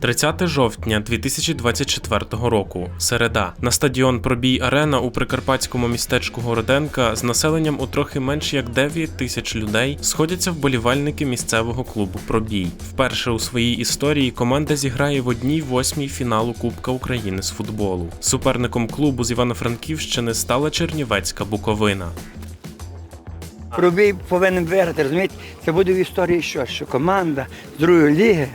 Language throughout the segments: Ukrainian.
30 жовтня 2024 року. Середа. На стадіон Пробій Арена у прикарпатському містечку Городенка з населенням у трохи менш як 9 тисяч людей сходяться вболівальники місцевого клубу Пробій. Вперше у своїй історії команда зіграє в одній восьмій фіналу Кубка України з футболу. Суперником клубу з Івано-Франківщини стала Чернівецька Буковина. Пробій повинен виграти, розумієте? Це буде в історії що? Що команда з другої ліги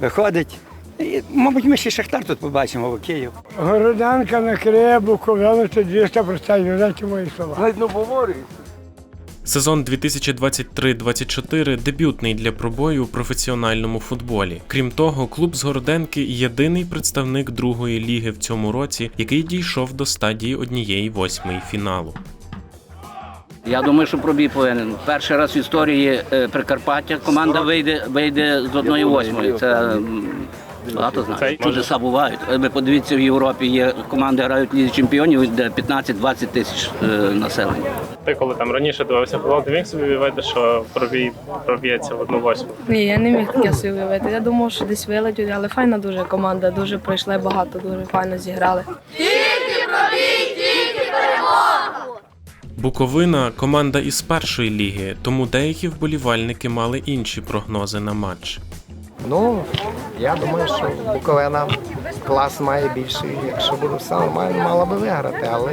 виходить. І, мабуть, ми ще Шахтар тут побачимо, або Київ. Городянка накриє Буковину, це 200%, знаєте мої слова. Навіть не говорю. Сезон 2023-24 дебютний для пробою у професіональному футболі. Крім того, клуб з Городенки єдиний представник другої ліги в цьому році, який дійшов до стадії однієї восьмої фіналу. Я думаю, що пробій повинен. Перший раз в історії е, Прикарпаття команда вийде, вийде з одної восьмої. Це багато знає. Чудеса бувають. Е, Ви подивіться, в Європі є команди грають лізі чемпіонів, де 15-20 тисяч е, населення. Ти коли там раніше дивився футбол, ти міг собі уявити, що пробій проб'ється в одну восьму. Ні, я не міг таке собі уявити. Я думав, що десь вилетять, але файна дуже команда, дуже пройшли багато, дуже файно зіграли. Буковина команда із першої ліги, тому деякі вболівальники мали інші прогнози на матч. Ну, я думаю, що Буковина клас має більший. Якщо буду сам, має, мала би виграти. Але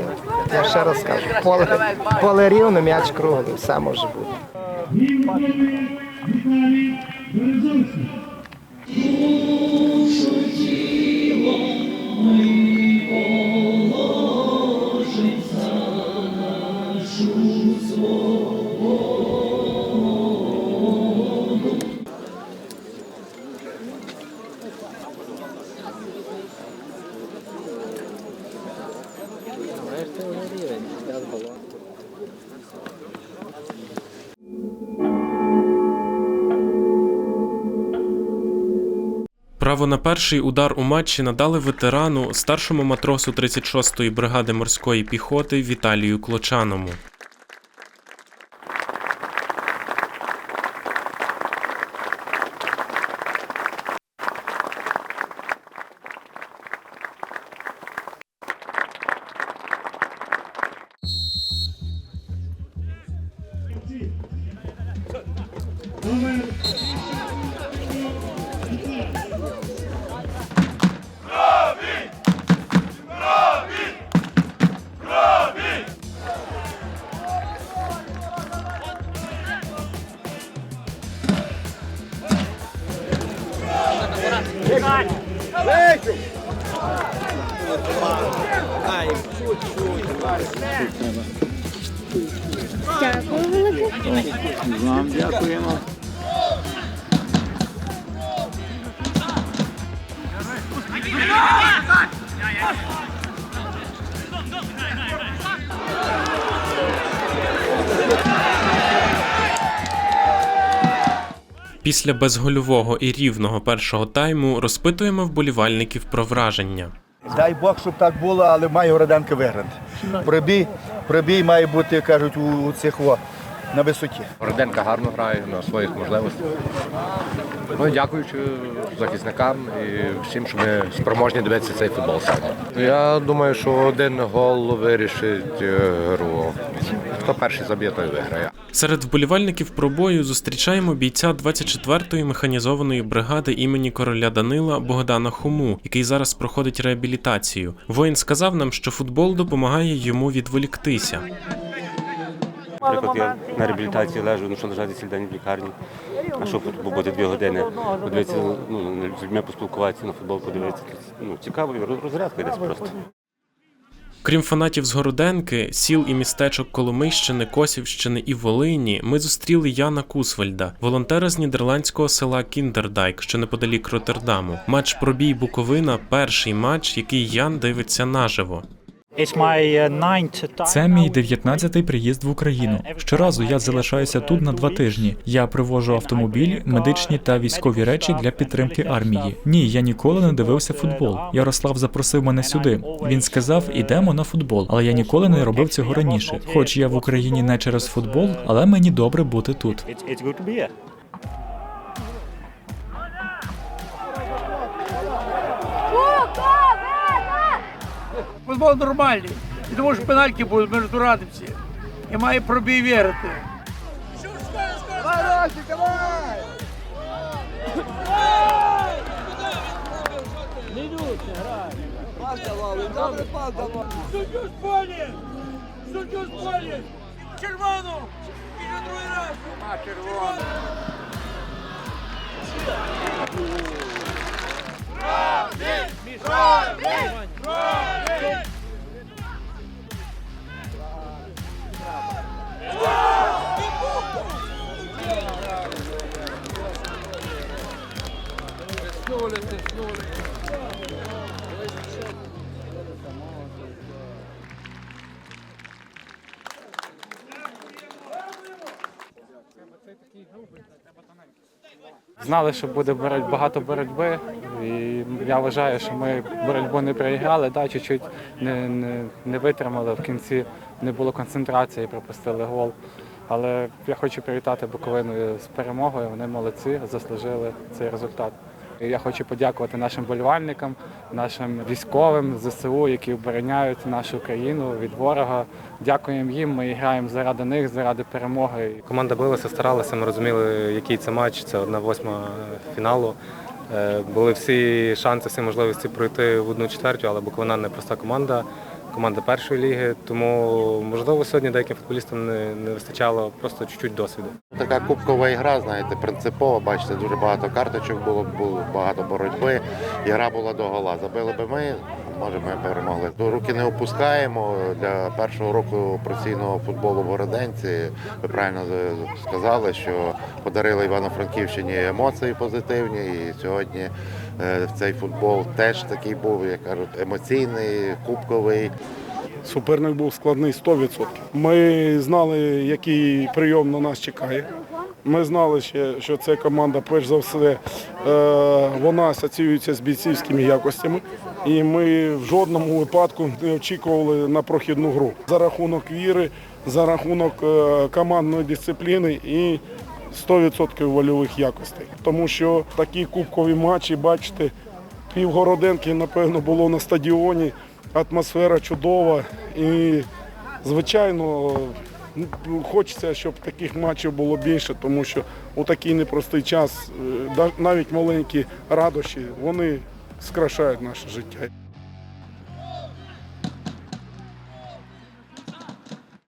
я ще раз кажу, поле, поле рівне, м'яч круглий, все може бути. Право на перший удар у матчі надали ветерану, старшому матросу 36-ї бригади морської піхоти Віталію Клочаному. Лечу! Ай, чуть-чуть. Дякую велике. Вам дякуємо. Після безгольового і рівного першого тайму розпитуємо вболівальників про враження. Дай Бог, щоб так було, але має Городенко виграти. Пробій, пробій має бути, кажуть, у, у цих во, на висоті. Роденка гарно грає на своїх можливостях. Ну дякуючи захисникам і всім, що ми спроможні дивитися цей футбол сьогодні. Я думаю, що один гол вирішить е, гру. Хто перший заб'є, той виграє. Серед вболівальників пробою зустрічаємо бійця 24-ї механізованої бригади імені короля Данила Богдана Хому, який зараз проходить реабілітацію. Воїн сказав нам, що футбол допомагає йому відволіктися. Наприклад, я на реабілітації лежу, ну що лежати цілий день в лікарні. А що побути дві години, подивитися, ну, з людьми поспілкуватися, на футбол подивитися. Ну, цікаво, розрядка десь просто. Крім фанатів з Городенки, сіл і містечок Коломийщини, Косівщини і Волині, ми зустріли Яна Кусвальда, волонтера з нідерландського села Кіндердайк, що неподалік Роттердаму. Матч пробій Буковина перший матч, який Ян дивиться наживо. Це мій 19-й приїзд в Україну. Щоразу я залишаюся тут на два тижні. Я привожу автомобіль, медичні та військові речі для підтримки армії. Ні, я ніколи не дивився футбол. Ярослав запросив мене сюди. Він сказав, ідемо на футбол, але я ніколи не робив цього раніше. Хоч я в Україні не через футбол, але мені добре бути тут. Футбол нормальний. І тому що пенальки будуть, ми розбиратимося. І має пробій виграти. Суддю з полі! Суддю з полі! Червону! І на другий раз! Червону! Знали, що буде багато боротьби, і я вважаю, що ми боротьбу не переіграли, да, чуть-чуть не, не, не витримали. В кінці не було концентрації, пропустили гол. Але я хочу привітати Буковину з перемогою. Вони молодці, заслужили цей результат. Я хочу подякувати нашим болівальникам, нашим військовим ЗСУ, які обороняють нашу країну від ворога. Дякуємо їм. Ми граємо заради них, заради перемоги. Команда билася, старалася. Ми розуміли, який це матч. Це одна восьма фіналу. Е, Були всі шанси, всі можливості пройти в одну четвертю, але Буковина не проста команда, команда першої ліги. Тому можливо сьогодні деяким футболістам не, не вистачало просто чуть-чуть досвіду. Така кубкова ігра, знаєте, принципова. Бачите, дуже багато карточок було, було багато боротьби. Ігра була до гола. Забили би ми, може ми перемогли. Руки не опускаємо. Для першого року професійного футболу в Городенці ви правильно сказали, що подарили Івано-Франківщині емоції позитивні. І сьогодні е, цей футбол теж такий був, як кажуть, емоційний, кубковий. Суперник був складний 100%. Ми знали, який прийом на нас чекає. Ми знали, що ця команда, перш за все, е, вона асоціюється з бійцівськими якостями. І ми в жодному випадку не очікували на прохідну гру. За рахунок віри, за рахунок е, командної дисципліни і 100% вольових якостей. Тому що такі кубкові матчі, бачите, півгороденки, напевно, було на стадіоні. Атмосфера чудова і, звичайно, хочеться, щоб таких матчів було більше, тому що у такий непростий час е, навіть маленькі радощі вони скрашають наше життя.